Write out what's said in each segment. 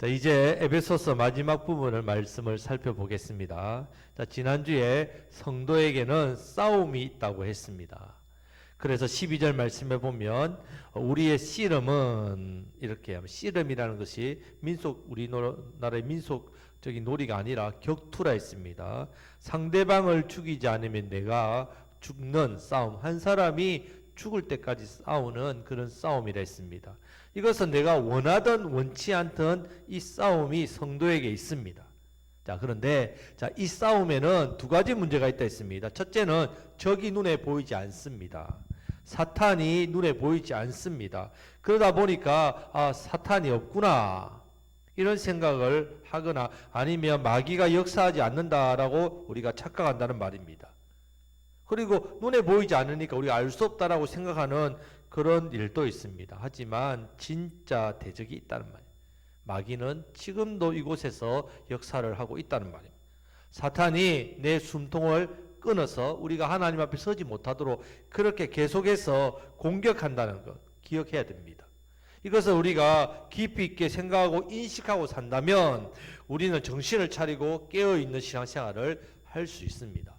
자, 이제 에베소서 마지막 부분을 말씀을 살펴보겠습니다. 자, 지난주에 성도에게는 싸움이 있다고 했습니다. 그래서 12절 말씀에 보면 우리의 씨름은 이렇게 하면 씨름이라는 것이 민속 우리나라의 민속적인 놀이가 아니라 격투라 했습니다. 상대방을 죽이지 않으면 내가 죽는 싸움 한 사람이 죽을 때까지 싸우는 그런 싸움이라 했습니다. 이것은 내가 원하든 원치 않든 이 싸움이 성도에게 있습니다. 자, 그런데 자, 이 싸움에는 두 가지 문제가 있다 했습니다. 첫째는 적이 눈에 보이지 않습니다. 사탄이 눈에 보이지 않습니다. 그러다 보니까 아, 사탄이 없구나. 이런 생각을 하거나 아니면 마귀가 역사하지 않는다라고 우리가 착각한다는 말입니다. 그리고 눈에 보이지 않으니까 우리가 알 수 없다라고 생각하는 그런 일도 있습니다. 하지만 진짜 대적이 있다는 말이에요. 마귀는 지금도 이곳에서 역사를 하고 있다는 말입니다. 사탄이 내 숨통을 끊어서 우리가 하나님 앞에 서지 못하도록 그렇게 계속해서 공격한다는 것 기억해야 됩니다. 이것을 우리가 깊이 있게 생각하고 인식하고 산다면 우리는 정신을 차리고 깨어 있는 신앙생활을 할 수 있습니다.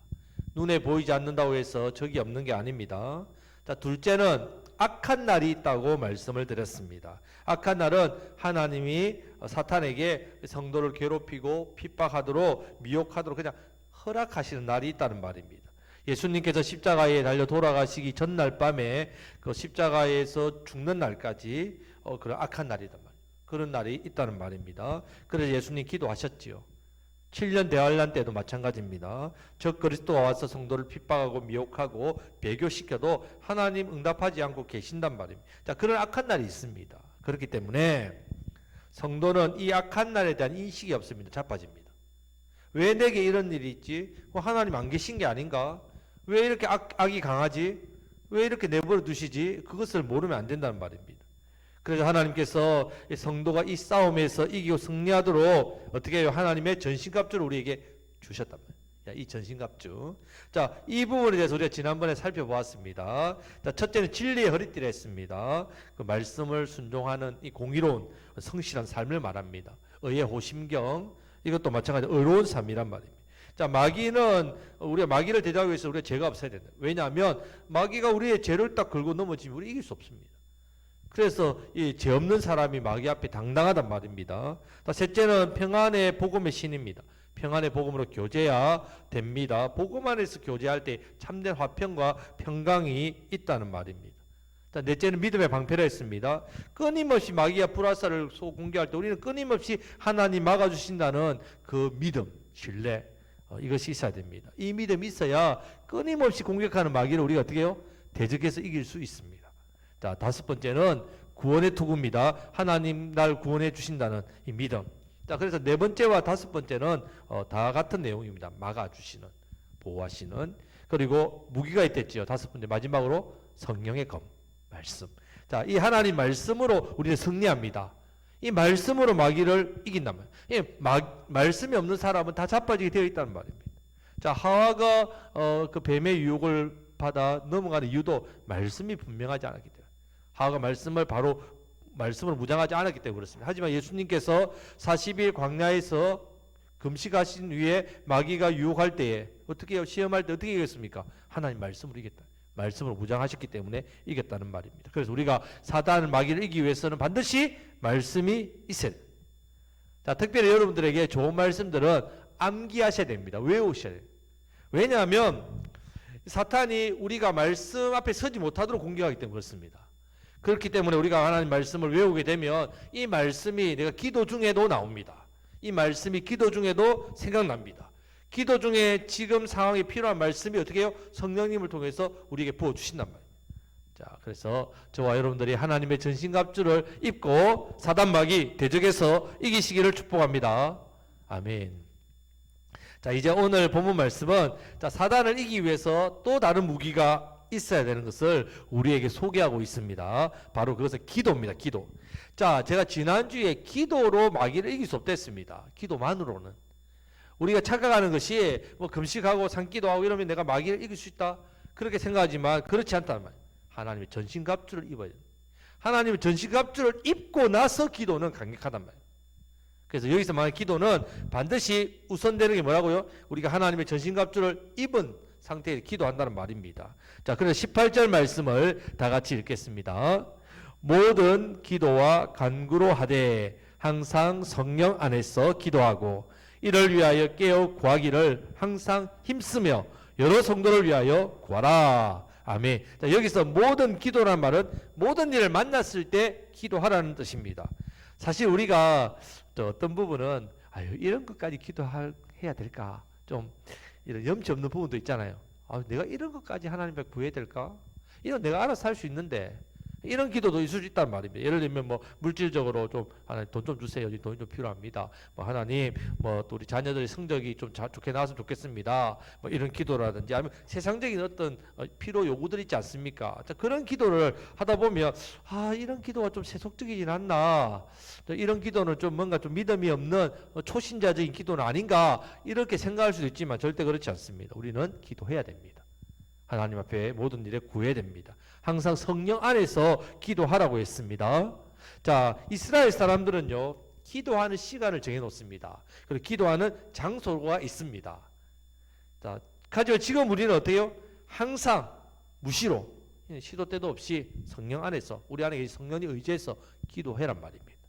눈에 보이지 않는다고 해서 적이 없는 게 아닙니다. 자, 둘째는 악한 날이 있다고 말씀을 드렸습니다. 악한 날은 하나님이 사탄에게 성도를 괴롭히고 핍박하도록 미혹하도록 그냥 허락하시는 날이 있다는 말입니다. 예수님께서 십자가에 달려 돌아가시기 전날 밤에 그 십자가에서 죽는 날까지 어, 그런 악한 날이단 말이에요. 그런 날이 있다는 말입니다. 그래서 예수님 기도하셨지요. 7년 대환란 때도 마찬가지입니다. 적 그리스도가 와서 성도를 핍박하고 미혹하고 배교시켜도 하나님 응답하지 않고 계신단 말입니다. 자, 그런 악한 날이 있습니다. 그렇기 때문에 성도는 이 악한 날에 대한 인식이 없습니다. 자빠집니다. 왜 내게 이런 일이 있지? 뭐 하나님 안 계신 게 아닌가? 왜 이렇게 악, 악이 강하지? 왜 이렇게 내버려 두시지? 그것을 모르면 안 된다는 말입니다. 그래서 하나님께서 이 성도가 이 싸움에서 이기고 승리하도록 어떻게 해요? 하나님의 전신갑주를 우리에게 주셨단 말이에요. 야, 이 전신갑주. 자, 이 부분에 대해서 우리가 지난번에 살펴보았습니다. 자, 첫째는 진리의 허리띠를 했습니다. 그 말씀을 순종하는 이 공의로운 성실한 삶을 말합니다. 의의 호심경, 이것도 마찬가지로 의로운 삶이란 말입니다. 자, 마귀는 우리가 마귀를 대적하기 위해서 우리가 죄가 없어야 된다. 왜냐하면 마귀가 우리의 죄를 딱 걸고 넘어지면 우리 이길 수 없습니다. 그래서 이 죄 없는 사람이 마귀 앞에 당당하단 말입니다. 자, 셋째는 평안의 복음의 신입니다. 평안의 복음으로 교제해야 됩니다. 복음 안에서 교제할 때 참된 화평과 평강이 있다는 말입니다. 자, 넷째는 믿음의 방패를 했습니다. 끊임없이 마귀와 불화살을 쏘 공격할 때 우리는 끊임없이 하나님 막아주신다는 그 믿음, 신뢰, 어, 이것이 있어야 됩니다. 이 믿음이 있어야 끊임없이 공격하는 마귀를 우리가 어떻게 해요? 대적해서 이길 수 있습니다. 자, 다섯 번째는 구원의 투구입니다. 하나님 날 구원해 주신다는 이 믿음. 자, 그래서 네 번째와 다섯 번째는 어, 다 같은 내용입니다. 막아주시는, 보호하시는. 그리고 무기가 있댔지요. 다섯 번째 마지막으로 성령의 검, 말씀. 자, 이 하나님 말씀으로 우리는 승리합니다. 이 말씀으로 마귀를 말이에요. 이 마, 말씀이 없는 사람은 다 자빠지게 되어 있다는 말입니다. 자, 하와가 어, 그 뱀의 유혹을 받아 넘어가는 이유도 말씀이 분명하지 않았기 때문에. 하와가 말씀을 바로 말씀으로 무장하지 않았기 때문에 그렇습니다. 하지만 예수님께서 40일 광야에서 금식하신 후에 마귀가 유혹할 때에 어떻게? 시험할 때 어떻게 이겼습니까? 하나님 말씀으로 이겼다. 말씀으로 무장하셨기 때문에 이겼다는 말입니다. 그래서 우리가 사단을 마귀를 이기기 위해서는 반드시 말씀이 있어야 돼요. 자, 특별히 여러분들에게 좋은 말씀들은 암기하셔야 됩니다. 외우셔야 돼요. 왜냐하면 사탄이 우리가 말씀 앞에 서지 못하도록 공격하기 때문에 그렇습니다. 그렇기 때문에 우리가 하나님 말씀을 외우게 되면 이 말씀이 내가 기도 중에도 나옵니다. 이 말씀이 기도 중에도 생각납니다. 기도 중에 지금 상황에 필요한 말씀이 어떻게 해요? 성령님을 통해서 우리에게 부어 주신단 말이에요. 자, 그래서 저와 여러분들이 하나님의 전신갑주를 입고 사단마귀 대적에서 이기시기를 축복합니다. 아멘. 자, 이제 오늘 본문 말씀은 자, 사단을 이기기 위해서 또 다른 무기가 있어야 되는 것을 우리에게 소개하고 있습니다. 바로 그것은 기도입니다. 기도. 자, 제가 지난주에 기도로 마귀를 이길 수 없다 했습니다. 기도만으로는. 우리가 착각하는 것이 뭐 금식하고 산기도하고 이러면 내가 마귀를 이길 수 있다. 그렇게 생각하지만 그렇지 않다는 말이에요. 하나님의 전신갑주를 입어야 돼요. 하나님의 전신갑주를 입고 나서 기도는 강력하단 말이에요. 그래서 여기서 말하는 기도는 반드시 우선되는 게 뭐라고요? 우리가 하나님의 전신갑주를 입은 상태에 기도한다는 말입니다. 자, 그래서 18절 말씀을 다 같이 읽겠습니다. 모든 기도와 간구로 하되 항상 성령 안에서 기도하고 이를 위하여 깨어 구하기를 항상 힘쓰며 여러 성도를 위하여 구하라. 아멘. 자, 여기서 모든 기도란 말은 모든 일을 만났을 때 기도하라는 뜻입니다. 사실 우리가 또 어떤 부분은 아유 이런 것까지 기도해야 될까 좀 이런 염치 없는 부분도 있잖아요. 아, 내가 이런 것까지 하나님 앞에 구해야 될까? 이건 내가 알아서 할 수 있는데 이런 기도도 있을 수 있단 말입니다. 예를 들면 뭐 물질적으로 좀 하나님 돈 좀 주세요. 돈이 좀 필요합니다. 뭐 하나님 뭐또 우리 자녀들의 성적이 좀 자, 좋게 나왔으면 좋겠습니다. 뭐 이런 기도라든지 아니면 세상적인 어떤 어, 필요 요구들 있지 않습니까? 자, 그런 기도를 하다 보면 아 이런 기도가 좀 세속적이진 않나. 또 이런 기도는 좀 뭔가 좀 믿음이 없는 어, 초신자적인 기도는 아닌가 이렇게 생각할 수도 있지만 절대 그렇지 않습니다. 우리는 기도해야 됩니다. 하나님 앞에 모든 일에 구해야 됩니다. 항상 성령 안에서 기도하라고 했습니다. 자, 이스라엘 사람들은요, 기도하는 시간을 정해 놓습니다. 그리고 기도하는 장소가 있습니다. 자, 가지고 지금 우리는 어때요? 항상 무시로 시도 때도 없이 성령 안에서 우리 안에 성령이 의지해서 기도해란 말입니다.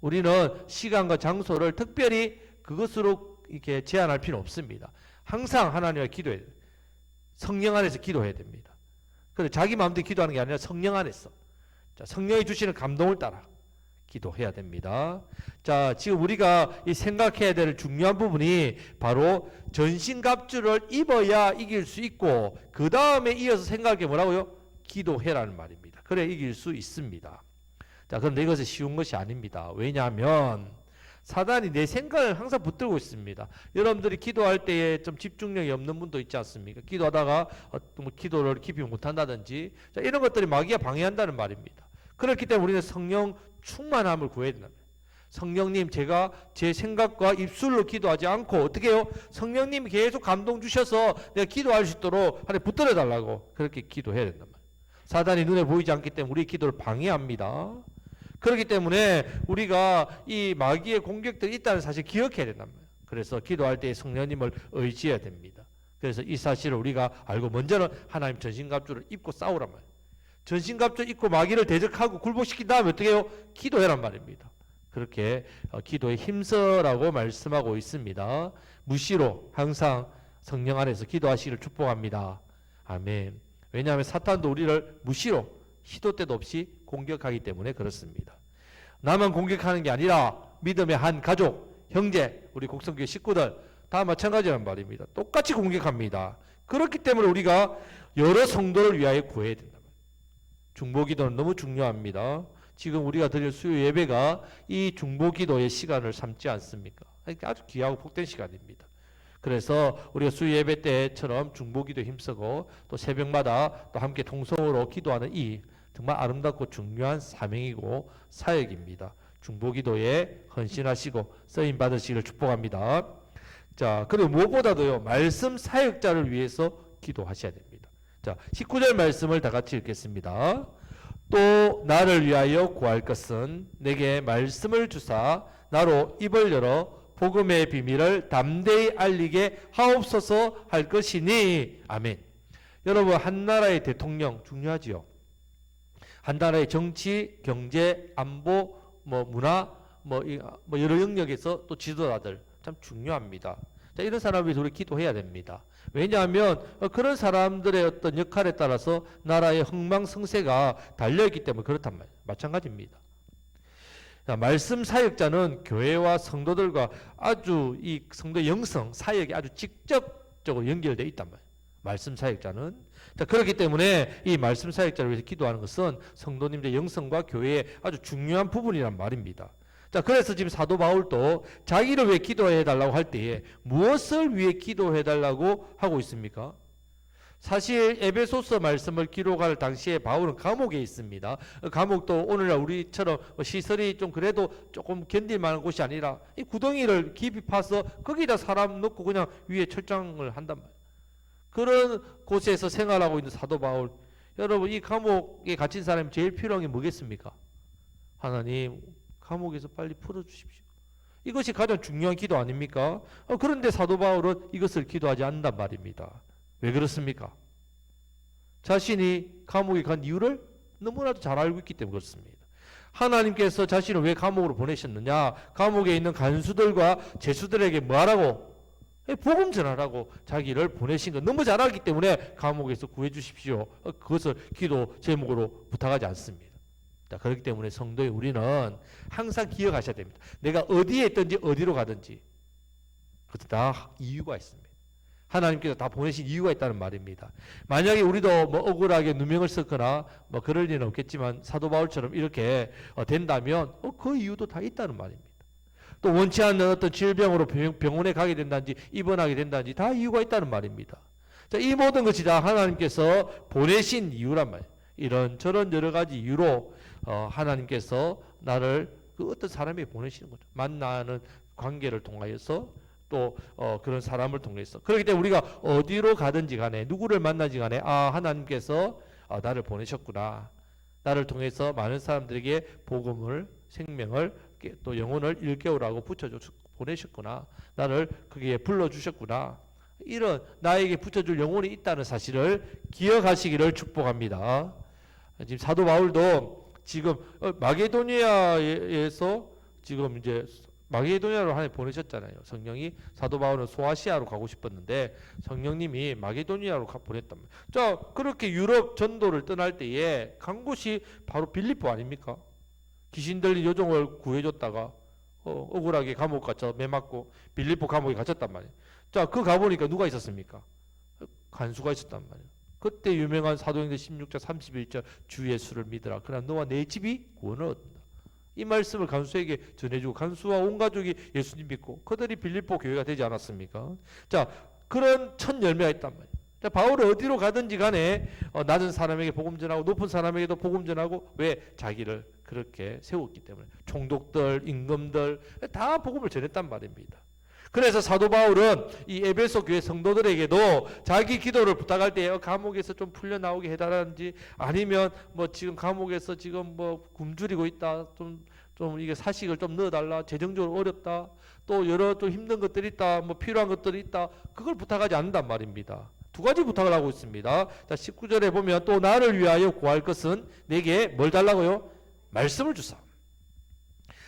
우리는 시간과 장소를 특별히 그것으로 이렇게 제한할 필요는 없습니다. 항상 하나님과 기도해야 돼요. 성령 안에서 기도해야 됩니다. 그래 자기 마음대로 기도하는 게 아니라 성령 안에서 자, 성령이 주시는 감동을 따라 기도해야 됩니다. 자, 지금 우리가 이 생각해야 될 중요한 부분이 바로 전신갑주를 입어야 이길 수 있고 그 다음에 이어서 생각할 게 뭐라고요? 기도해라는 말입니다. 그래 이길 수 있습니다. 자, 그런데 이것은 쉬운 것이 아닙니다. 왜냐하면 사단이 내 생각을 항상 붙들고 있습니다. 여러분들이 기도할 때에 좀 집중력이 없는 분도 있지 않습니까? 기도하다가 어, 뭐 기도를 깊이 못한다든지 자, 이런 것들이 마귀가 방해한다는 말입니다. 그렇기 때문에 우리는 성령 충만함을 구해야 된다. 성령님 제가 제 생각과 입술로 기도하지 않고 어떻게 해요? 성령님이 계속 감동 주셔서 내가 기도할 수 있도록 하나님 붙들어 달라고 그렇게 기도해야 된단. 사단이 눈에 보이지 않기 때문에 우리 기도를 방해합니다. 그렇기 때문에 우리가 이 마귀의 공격들이 있다는 사실 기억해야 된단 말이에요. 그래서 기도할 때 성령님을 의지해야 됩니다. 그래서 이 사실을 우리가 알고 먼저는 하나님 전신갑주를 입고 싸우란 말이에요. 전신갑주 입고 마귀를 대적하고 굴복시킨 다음에 어떻게 해요? 기도해란 말입니다. 그렇게 어, 기도에 힘써라고 말씀하고 있습니다. 무시로 항상 성령 안에서 기도하시기를 축복합니다. 아멘. 왜냐하면 사탄도 우리를 무시로 시도 때도 없이 공격하기 때문에 그렇습니다. 나만 공격하는 게 아니라 믿음의 한 가족, 형제, 우리 곡성교회 식구들 다 마찬가지란 말입니다. 똑같이 공격합니다. 그렇기 때문에 우리가 여러 성도를 위하여 구해야 된다. 중보기도는 너무 중요합니다. 지금 우리가 드릴 수요 예배가 이 중보기도의 시간을 삼지 않습니까? 아주 귀하고 복된 시간입니다. 그래서 우리가 수요 예배 때처럼 중보기도 힘쓰고 또 새벽마다 또 함께 통성으로 기도하는 이 정말 아름답고 중요한 사명이고 사역입니다. 중보기도에 헌신하시고 쓰임 받으시기를 축복합니다. 자, 그리고 무엇보다도요. 말씀 사역자를 위해서 기도하셔야 됩니다. 자, 19절 말씀을 다 같이 읽겠습니다. 또 나를 위하여 구할 것은 내게 말씀을 주사 나로 입을 열어 복음의 비밀을 담대히 알리게 하옵소서 할 것이니 아멘. 여러분 한 나라의 대통령 중요하지요. 한 나라의 정치, 경제, 안보, 뭐 문화, 뭐, 이, 뭐 여러 영역에서 또 지도자들 참 중요합니다. 자, 이런 위해서 우리 기도해야 됩니다. 왜냐하면 어, 그런 사람들의 어떤 역할에 따라서 나라의 흥망성쇠가 달려있기 때문에 그렇단 말이에요. 마찬가지입니다. 자, 말씀 사역자는 교회와 성도들과 아주 이 성도 영성 사역이 아주 직접적으로 연결되어 있단 말이에요. 말씀 사역자는 자, 그렇기 때문에 이 말씀 사역자를 위해서 기도하는 것은 성도님들의 영성과 교회의 아주 중요한 부분이란 말입니다. 자, 그래서 지금 사도 바울도 자기를 위해 기도해 달라고 할 때에 무엇을 위해 기도해 달라고 하고 있습니까? 사실 에베소서 말씀을 기록할 당시에 바울은 감옥에 있습니다. 감옥도 오늘날 우리처럼 뭐 시설이 좀 그래도 조금 견딜 만한 곳이 아니라 이 구덩이를 깊이 파서 거기다 사람 넣고 그냥 위에 철장을 한단 말이에요. 그런 곳에서 생활하고 있는 사도 바울. 여러분 이 감옥에 갇힌 사람이 제일 필요한 게 뭐겠습니까? 하나님 감옥에서 빨리 풀어 주십시오. 이것이 가장 중요한 기도 아닙니까? 어, 그런데 사도 바울은 이것을 기도하지 않는단 말입니다. 왜 그렇습니까? 자신이 감옥에 간 이유를 너무나도 잘 알고 있기 때문에 그렇습니다. 하나님께서 자신을 왜 감옥으로 보내셨느냐? 감옥에 있는 간수들과 제수들에게 뭐하라고? 예, 복음 전하라고 자기를 보내신 거 너무 잘 알기 때문에 감옥에서 구해 주십시오. 어, 그것을 기도 제목으로 부탁하지 않습니다. 자, 그렇기 때문에 성도의 우리는 항상 기억하셔야 됩니다. 내가 어디에 있든지 어디로 가든지 그것도 다 이유가 있습니다. 하나님께서 다 보내신 이유가 있다는 말입니다. 만약에 우리도 뭐 억울하게 누명을 썼거나 뭐 그럴 일은 없겠지만 사도 바울처럼 이렇게 어, 된다면 어, 그 이유도 다 있다는 말입니다. 또 원치 않는 어떤 질병으로 병- 병원에 가게 된다든지 입원하게 된다든지 다 이유가 있다는 말입니다. 자, 이 모든 것이 다 하나님께서 보내신 이유란 말이에요. 이런 저런 여러 가지 이유로 어, 하나님께서 나를 그 어떤 사람에게 보내시는 거죠. 만나는 관계를 통하여서 또 어, 그런 사람을 통해서 그렇기 때문에 우리가 어디로 가든지 간에 누구를 만나지 간에 아 하나님께서 아, 나를 보내셨구나 나를 통해서 많은 사람들에게 복음을 생명을 깨- 또 영혼을 일깨우라고 붙여줘 보내셨구나 나를 거기에 불러주셨구나 이런 나에게 붙여줄 영혼이 있다는 사실을 기억하시기를 축복합니다 지금 사도 바울도 지금 어, 마게도니아에서 지금 이제 마게도니아로 하나 보내셨잖아요. 성령이 사도 바울은 소아시아로 가고 싶었는데 성령님이 마게도니아로 가 보냈단 말이에요. 자, 그렇게 유럽 전도를 떠날 때에 간 곳이 바로 빌립보 아닙니까? 귀신 들린 요정을 구해줬다가 어, 억울하게 감옥 갇혀 매 맞고 빌립보 감옥에 갇혔단 말이에요. 자, 그 가보니까 누가 있었습니까? 간수가 있었단 말이에요. 그때 유명한 사도행전 16장 31절 주 예수를 믿으라. 그러나 너와 내 집이 구원을 얻는다. 이 말씀을 간수에게 전해주고 간수와 온 가족이 예수님 믿고 그들이 빌립보 교회가 되지 않았습니까? 자 그런 첫 열매가 있단 말이에요. 자, 바울은 어디로 가든지 간에 어, 낮은 사람에게 복음 전하고 높은 사람에게도 복음 전하고 왜 자기를 그렇게 세웠기 때문에 총독들 임금들 다 복음을 전했단 말입니다. 그래서 사도 바울은 이 에베소 교회 성도들에게도 자기 기도를 부탁할 때 어, 감옥에서 좀 풀려 나오게 해달라든지 아니면 뭐 지금 감옥에서 지금 뭐 굶주리고 있다 좀 좀 이게 사식을 좀 넣어달라 재정적으로 어렵다 또 여러 또 힘든 것들이 있다 뭐 필요한 것들이 있다 그걸 부탁하지 않는단 말입니다. 두 가지 부탁을 하고 있습니다. 자 19절에 보면 또 나를 위하여 구할 것은 내게 뭘 달라고요? 말씀을 주사.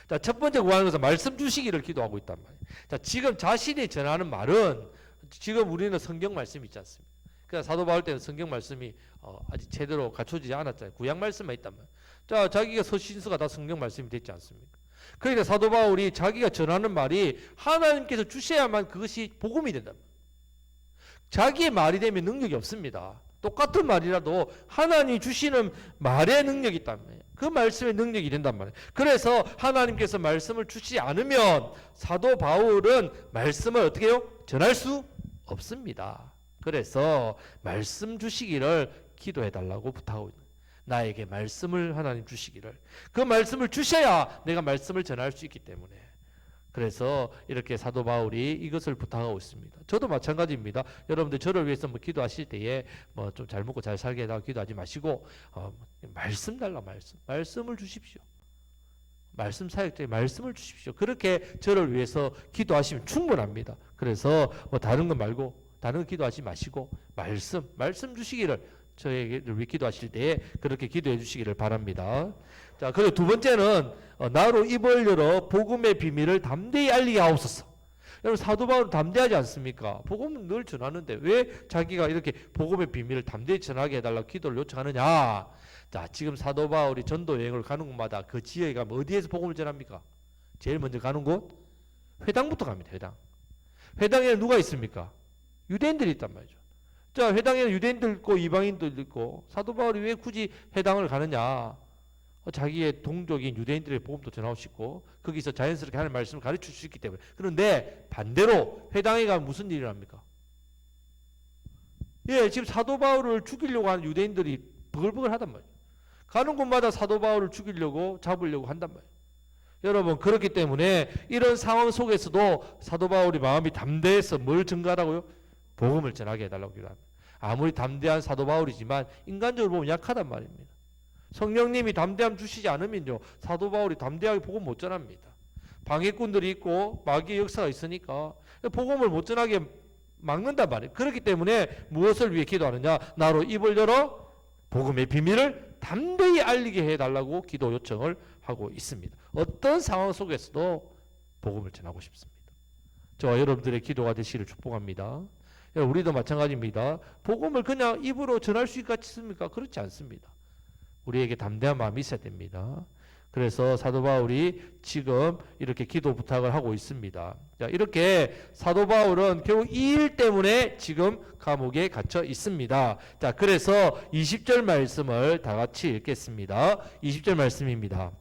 자, 첫 번째 구하는 것은 말씀 주시기를 기도하고 있단 말이에요. 자, 지금 자신이 전하는 말은 지금 우리는 성경 말씀이 있지 않습니까? 그러니까 사도 바울 때는 성경 말씀이 어, 아직 제대로 갖춰지지 않았잖아요. 구약 말씀만 있단 말이에요. 자, 자기가 서신서가 다 성경 말씀이 됐지 않습니까? 그러니까 사도 바울이 자기가 전하는 말이 하나님께서 주셔야만 그것이 복음이 된다. 자기의 말이 되면 능력이 없습니다. 똑같은 말이라도 하나님 주시는 말의 능력이 있단 말이에요. 그 말씀의 능력이 된단 말이에요. 그래서 하나님께서 말씀을 주시지 않으면 사도 바울은 말씀을 어떻게 해요? 전할 수 없습니다. 그래서 말씀 주시기를 기도해 달라고 부탁하고 있는. 나에게 말씀을 하나님 주시기를 그 말씀을 주셔야 내가 말씀을 전할 수 있기 때문에 그래서 이렇게 사도 바울이 이것을 부탁하고 있습니다. 저도 마찬가지입니다. 여러분들 저를 위해서 뭐 기도하실 때에 뭐 좀 잘 먹고 잘 살게 해달라고 기도하지 마시고 어, 말씀 달라 말씀 말씀을 주십시오. 말씀 사역자의 말씀을 주십시오. 그렇게 저를 위해서 기도하시면 충분합니다. 그래서 뭐 다른 거 말고 다른 거 기도하지 마시고 말씀 말씀 주시기를 저에게를 위해 기도하실 때에 그렇게 기도해 주시기를 바랍니다. 자, 그리고 두 번째는 어, 나로 입을 열어 복음의 비밀을 담대히 알리게 하옵소서. 여러분 사도 바울은 담대하지 않습니까? 복음은 늘 전하는데 왜 자기가 이렇게 복음의 비밀을 담대히 전하게 해달라고 기도를 요청하느냐? 자, 지금 사도 바울이 전도 여행을 가는 곳마다 그 지역에 가면 어디에서 복음을 전합니까? 제일 먼저 가는 곳 회당부터 갑니다. 회당. 회당에는 누가 있습니까? 유대인들이 있단 말이죠. 자, 회당에는 유대인들 있고 이방인들 있고 사도 바울이 왜 굳이 회당을 가느냐? 어, 자기의 동족인 유대인들의 복음도 전하고 싶고 거기서 자연스럽게 하는 말씀을 가르칠 수 있기 때문에 그런데 반대로 회당에 가면 무슨 일을 합니까? 예, 지금 사도 바울을 죽이려고 하는 유대인들이 버글버글 하단 말이에요. 가는 곳마다 사도 바울을 죽이려고 잡으려고 한단 말이에요. 여러분 그렇기 때문에 이런 상황 속에서도 사도 바울이 마음이 담대해서 뭘 증가하라고요? 복음을 전하게 해달라고 기도합니다. 아무리 담대한 사도 바울이지만 인간적으로 보면 약하단 말입니다. 성령님이 담대함 주시지 않으면요 사도 바울이 담대하게 복음 못 전합니다. 방해꾼들이 있고 마귀의 역사가 있으니까 복음을 못 전하게 막는단 말이에요. 그렇기 때문에 무엇을 위해 기도하느냐? 나로 입을 열어 복음의 비밀을 담대히 알리게 해달라고 기도 요청을 하고 있습니다. 어떤 상황 속에서도 복음을 전하고 싶습니다. 저와 여러분들의 기도가 되시기를 축복합니다. 예, 우리도 마찬가지입니다. 복음을 그냥 입으로 전할 수 있겠습니까? 그렇지 않습니다. 우리에게 담대한 마음이 있어야 됩니다. 그래서 사도 바울이 지금 이렇게 기도 부탁을 하고 있습니다. 자, 이렇게 사도 바울은 결국 이 일 때문에 지금 감옥에 갇혀 있습니다. 자, 그래서 20절 말씀을 다 같이 읽겠습니다. 20절 말씀입니다.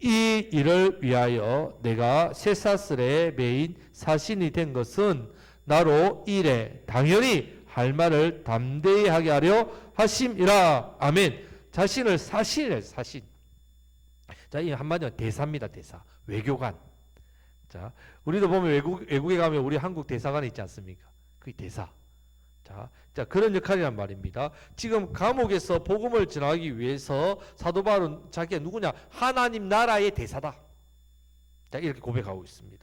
이 일을 위하여 내가 쇠사슬에 매인 사신이 된 것은 나로 이래 당연히 할 말을 담대히 하게 하려 하심이라. 아멘. 자신을 사신이래 사신. 자, 이 한마디로 대사입니다, 대사. 외교관. 자, 우리도 보면 외국, 외국에 가면 우리 한국 대사관이 있지 않습니까? 그게 대사. 자, 자, 그런 역할이란 말입니다. 지금 감옥에서 복음을 전하기 위해서 사도 바울은 자기가 누구냐? 하나님 나라의 대사다. 자, 이렇게 고백하고 있습니다.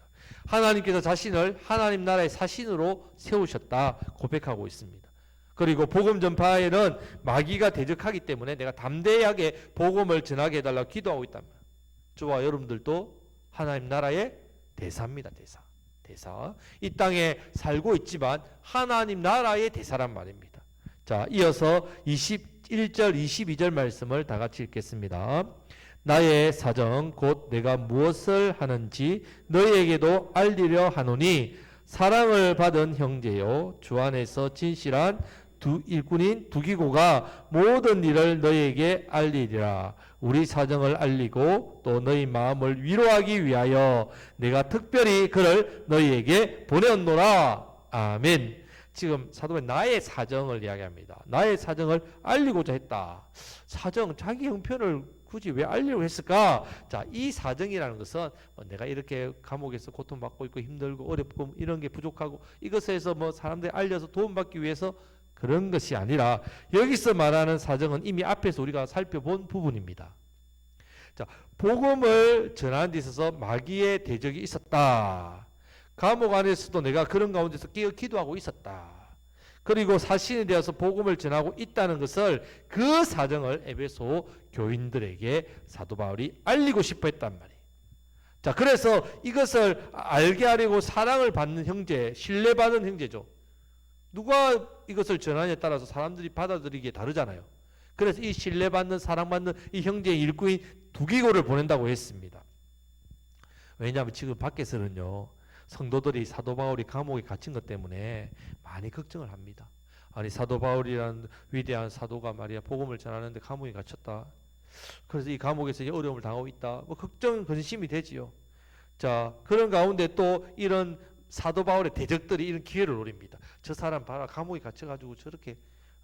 하나님께서 자신을 하나님 나라의 사신으로 세우셨다 고백하고 있습니다. 그리고 복음 전파에는 마귀가 대적하기 때문에 내가 담대하게 복음을 전하게 해달라고 기도하고 있단 말이에요. 저와 여러분들도 하나님 나라의 대사입니다. 대사. 대사. 이 땅에 살고 있지만 하나님 나라의 대사란 말입니다. 자, 이어서 21절, 22절 말씀을 다 같이 읽겠습니다. 나의 사정 곧 내가 무엇을 하는지 너희에게도 알리려 하노니 사랑을 받은 형제요 주 안에서 진실한 두 일꾼인 두기고가 모든 일을 너희에게 알리리라. 우리 사정을 알리고 또 너희 마음을 위로하기 위하여 내가 특별히 그를 너희에게 보내었노라. 아멘. 지금 사도는 나의 사정을 이야기합니다. 나의 사정을 알리고자 했다. 사정 자기 형편을 굳이 왜 알리려고 했을까? 자, 이 사정이라는 것은 뭐 내가 이렇게 감옥에서 고통받고 있고 힘들고 어렵고 이런 게 부족하고 이것에서 뭐 사람들이 알려서 도움받기 위해서 그런 것이 아니라 여기서 말하는 사정은 이미 앞에서 우리가 살펴본 부분입니다. 자, 복음을 전하는 데 있어서 마귀의 대적이 있었다. 감옥 안에서도 내가 그런 가운데서 끼어 기도하고 있었다. 그리고 사신에 대해서 복음을 전하고 있다는 것을 그 사정을 에베소 교인들에게 사도 바울이 알리고 싶어 했단 말이에요. 자, 그래서 이것을 알게 하려고 사랑을 받는 형제, 신뢰받은 형제죠. 누가 이것을 전하냐에 따라서 사람들이 받아들이기에 다르잖아요. 그래서 이 신뢰받는 사랑받는 이 형제의 일꾼인 두기고를 보낸다고 했습니다. 왜냐하면 지금 밖에서는요. 성도들이 사도 바울이 감옥에 갇힌 것 때문에 많이 걱정을 합니다. 아니 사도 바울이라는 위대한 사도가 말이야 복음을 전하는데 감옥에 갇혔다. 그래서 이 감옥에서 어려움을 당하고 있다. 뭐 걱정 근심이 되지요. 자 그런 가운데 또 이런 사도 바울의 대적들이 이런 기회를 노립니다. 저 사람 봐라 감옥에 갇혀가지고 저렇게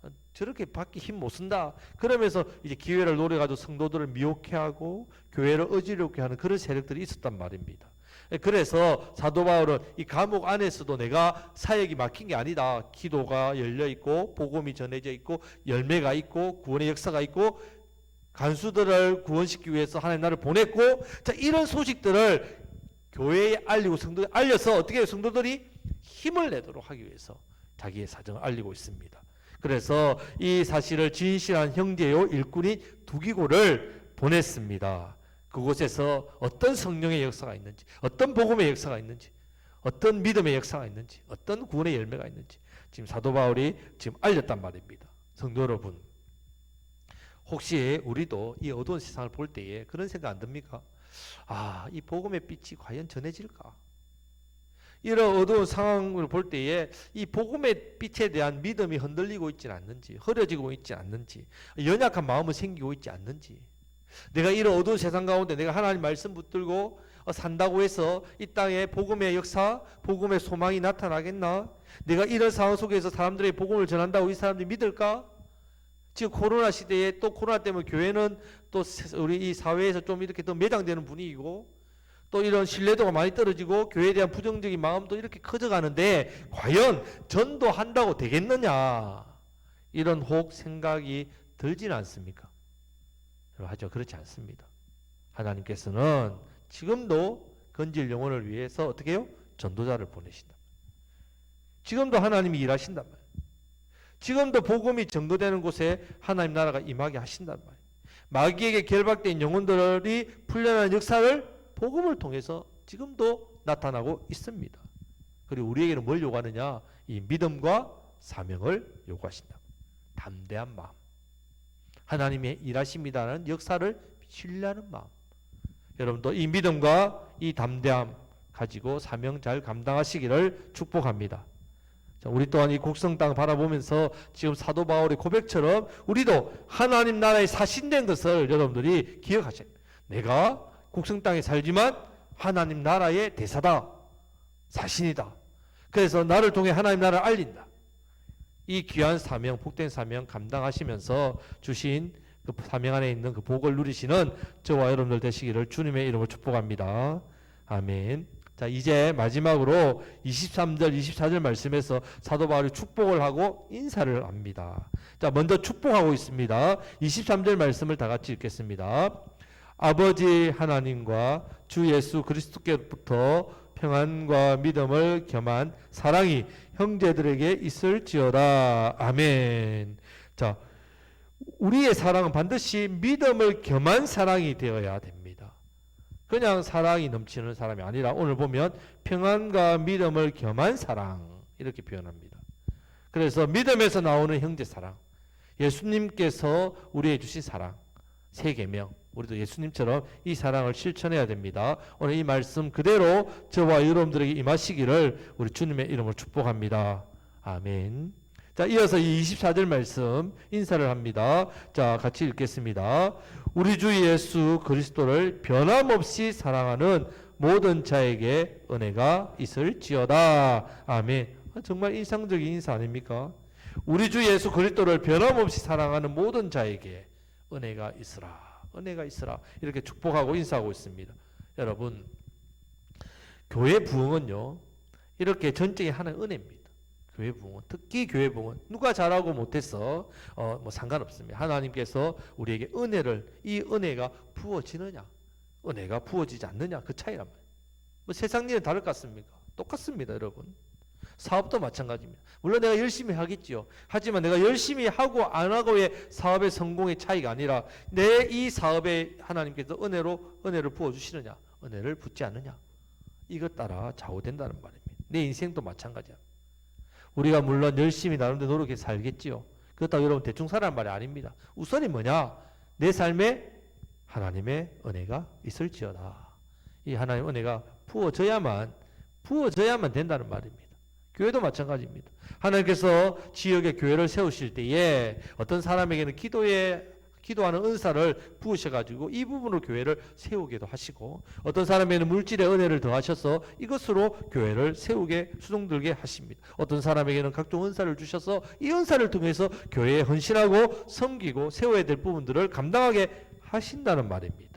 어, 저렇게 밖에 힘 못 쓴다. 그러면서 이제 기회를 노려가지고 성도들을 미혹해하고 교회를 어지럽게 하는 그런 세력들이 있었단 말입니다. 그래서 사도 바울은 이 감옥 안에서도 내가 사역이 막힌 게 아니다. 기도가 열려 있고 복음이 전해져 있고 열매가 있고 구원의 역사가 있고 간수들을 구원시키기 위해서 하나님 나를 보냈고 자 이런 소식들을 교회에 알리고 성도에 알려서 어떻게? 성도들이 힘을 내도록 하기 위해서 자기의 사정을 알리고 있습니다. 그래서 이 사실을 진실한 형제요 일꾼이 두기고를 보냈습니다. 그곳에서 어떤 성령의 역사가 있는지, 어떤 복음의 역사가 있는지, 어떤 믿음의 역사가 있는지, 어떤 구원의 열매가 있는지 지금 사도 바울이 지금 알렸단 말입니다. 성도 여러분, 혹시 우리도 이 어두운 세상을 볼 때에 그런 생각 안 듭니까? 아, 이 복음의 빛이 과연 전해질까? 이런 어두운 상황을 볼 때에 이 복음의 빛에 대한 믿음이 흔들리고 있지 않는지, 흐려지고 있지 않는지, 연약한 마음을 생기고 있지 않는지, 내가 이런 어두운 세상 가운데 내가 하나님 말씀 붙들고 어, 산다고 해서 이 땅에 복음의 역사, 복음의 소망이 나타나겠나? 내가 이런 상황 속에서 사람들의 복음을 전한다고 이 사람들이 믿을까? 지금 코로나 시대에 또 코로나 때문에 교회는 또 우리 이 사회에서 좀 이렇게 더 매장되는 분위기고 또 이런 신뢰도가 많이 떨어지고 교회에 대한 부정적인 마음도 이렇게 커져가는데 과연 전도한다고 되겠느냐? 이런 혹 생각이 들지는 않습니까? 하죠. 그렇지 않습니다. 하나님께서는 지금도 건질 영혼을 위해서 어떻게 해요? 전도자를 보내신다. 지금도 하나님이 일하신단 말이에요. 지금도 복음이 전도되는 곳에 하나님 나라가 임하게 하신단 말이에요. 마귀에게 결박된 영혼들이 풀려나는 역사를 복음을 통해서 지금도 나타나고 있습니다. 그리고 우리에게는 뭘 요구하느냐? 이 믿음과 사명을 요구하신다. 담대한 마음. 하나님의 일하십니다는 역사를 신뢰하는 마음. 여러분도 이 믿음과 이 담대함 가지고 사명 잘 감당하시기를 축복합니다. 자, 우리 또한 이 곡성 땅 바라보면서 지금 사도 바울의 고백처럼 우리도 하나님 나라에 사신된 것을 여러분들이 기억하셔야 돼요. 내가 곡성 땅에 살지만 하나님 나라의 대사다. 사신이다. 그래서 나를 통해 하나님 나라를 알린다. 이 귀한 사명, 복된 사명 감당하시면서 주신 그 사명 안에 있는 그 복을 누리시는 저와 여러분들 되시기를 주님의 이름으로 축복합니다. 아멘. 자, 이제 마지막으로 23절, 24절 말씀에서 사도 바울이 축복을 하고 인사를 합니다. 자, 먼저 축복하고 있습니다. 23절 말씀을 다 같이 읽겠습니다. 아버지 하나님과 주 예수 그리스도께로부터 평안과 믿음을 겸한 사랑이 형제들에게 있을지어다. 아멘. 자, 우리의 사랑은 반드시 믿음을 겸한 사랑이 되어야 됩니다. 그냥 사랑이 넘치는 사람이 아니라 오늘 보면 평안과 믿음을 겸한 사랑 이렇게 표현합니다. 그래서 믿음에서 나오는 형제 사랑, 예수님께서 우리에게 주신 사랑, 세 계명 우리도 예수님처럼 이 사랑을 실천해야 됩니다. 오늘 이 말씀 그대로 저와 여러분들에게 임하시기를 우리 주님의 이름으로 축복합니다. 아멘. 자, 이어서 이 24절 말씀 인사를 합니다. 자, 같이 읽겠습니다. 우리 주 예수 그리스도를 변함없이 사랑하는 모든 자에게 은혜가 있을지어다. 아멘. 아, 정말 인상적인 인사 아닙니까? 우리 주 예수 그리스도를 변함없이 사랑하는 모든 자에게 은혜가 있으라. 은혜가 있으라. 이렇게 축복하고 인사하고 있습니다. 여러분, 교회 부흥은요, 이렇게 전적인 하나의 은혜입니다. 교회 부흥은 특히 교회 부흥은 누가 잘하고 못해서 어, 뭐 상관없습니다. 하나님께서 우리에게 은혜를 이 은혜가 부어지느냐, 은혜가 부어지지 않느냐 그 차이란 말이에요. 뭐 세상 일은 다를 것 같습니까? 똑같습니다, 여러분. 사업도 마찬가지입니다. 물론 내가 열심히 하겠지요. 하지만 내가 열심히 하고 안 하고의 사업의 성공의 차이가 아니라 내 이 사업에 하나님께서 은혜로 은혜를 부어 주시느냐, 은혜를 붓지 않느냐. 이것 따라 좌우된다는 말입니다. 내 인생도 마찬가지야. 우리가 물론 열심히 나름대로 노력해 살겠지요. 그렇다고 여러분 대충 살라는 말이 아닙니다. 우선이 뭐냐? 내 삶에 하나님의 은혜가 있을지어다. 이 하나님의 은혜가 부어져야만 부어져야만 된다는 말입니다. 교회도 마찬가지입니다. 하나님께서 지역에 교회를 세우실 때에 어떤 사람에게는 기도에 기도하는 은사를 부으셔가지고 이 부분으로 교회를 세우기도 하시고 어떤 사람에게는 물질의 은혜를 더하셔서 이것으로 교회를 세우게 수종들게 하십니다. 어떤 사람에게는 각종 은사를 주셔서 이 은사를 통해서 교회에 헌신하고 섬기고 세워야 될 부분들을 감당하게 하신다는 말입니다.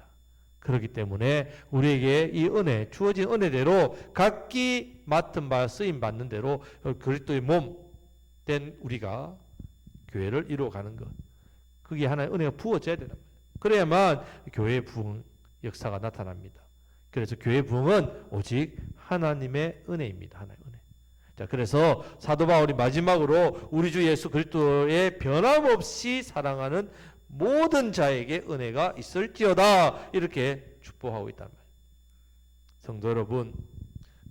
그렇기 때문에 우리에게 이 은혜 주어진 은혜대로 각기 맡은 바 쓰임 받는 대로 그리스도의 몸 된 우리가 교회를 이루어가는 것 그게 하나의 은혜가 부어져야 되는 거예요. 그래야만 교회의 부흥 역사가 나타납니다. 그래서 교회 부흥은 오직 하나님의 은혜입니다. 하나의 은혜. 자, 그래서 사도 바울이 마지막으로 우리 주 예수 그리스도의 변함없이 사랑하는 모든 자에게 은혜가 있을지어다 이렇게 축복하고 있단 말이에요. 성도 여러분,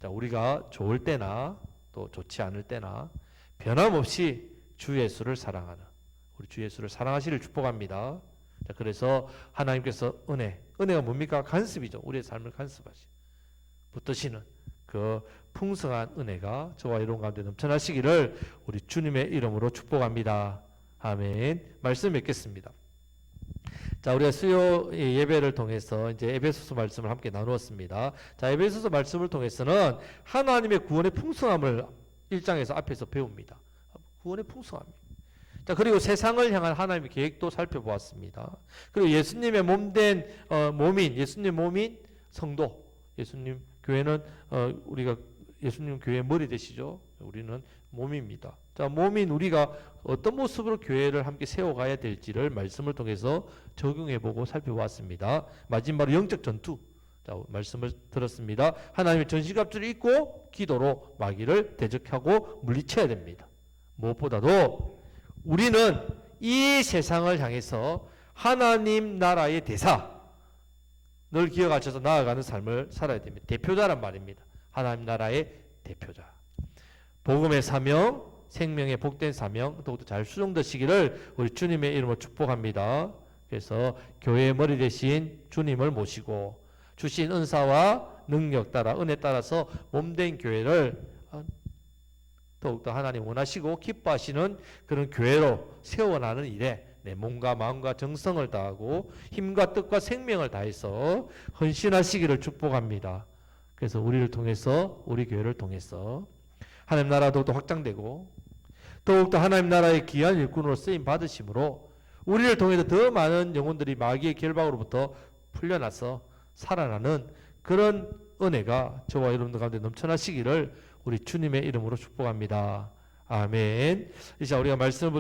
자, 우리가 좋을 때나 또 좋지 않을 때나 변함없이 주 예수를 사랑하는 우리 주 예수를 사랑하시를 축복합니다. 자, 그래서 하나님께서 은혜, 은혜가 뭡니까? 간섭이죠. 우리의 삶을 간섭하시. 붙드시는 그 풍성한 은혜가 저와 여러분 가운데 넘쳐나시기를 우리 주님의 이름으로 축복합니다. 아멘. 말씀 맺겠습니다. 자, 우리가 수요 예배를 통해서 이제 에베소서 말씀을 함께 나누었습니다. 자, 에베소서 말씀을 통해서는 하나님의 구원의 풍성함을 1장에서 앞에서 배웁니다. 구원의 풍성함입니다. 자, 그리고 세상을 향한 하나님의 계획도 살펴보았습니다. 그리고 예수님의 몸된 어, 몸인 예수님 몸인 성도, 예수님 교회는 어, 우리가 예수님 교회 머리 되시죠. 우리는 몸입니다. 자, 몸인 우리가 어떤 모습으로 교회를 함께 세워가야 될지를 말씀을 통해서 적용해보고 살펴보았습니다. 마지막으로 영적 전투. 자, 말씀을 들었습니다. 하나님의 전시갑주를 입고 기도로 마귀를 대적하고 물리쳐야 됩니다. 무엇보다도 우리는 이 세상을 향해서 하나님 나라의 대사 늘 기억하셔서 나아가는 삶을 살아야 됩니다. 대표자란 말입니다. 하나님 나라의 대표자. 복음의 사명, 생명의 복된 사명 더욱더 잘 수종되시기를 우리 주님의 이름으로 축복합니다. 그래서 교회의 머리 대신 주님을 모시고 주신 은사와 능력 따라 은혜 따라서 몸된 교회를 어, 더욱더 하나님 원하시고 기뻐하시는 그런 교회로 세워나는 일에 내 몸과 마음과 정성을 다하고 힘과 뜻과 생명을 다해서 헌신하시기를 축복합니다. 그래서 우리를 통해서 우리 교회를 통해서 하나님 나라도 더 확장되고 더욱더 하나님 나라의 귀한 일꾼으로 쓰임 받으심으로 우리를 통해서 더 많은 영혼들이 마귀의 결박으로부터 풀려나서 살아나는 그런 은혜가 저와 여러분들 가운데 넘쳐나시기를 우리 주님의 이름으로 축복합니다. 아멘. 이제 우리가 붙들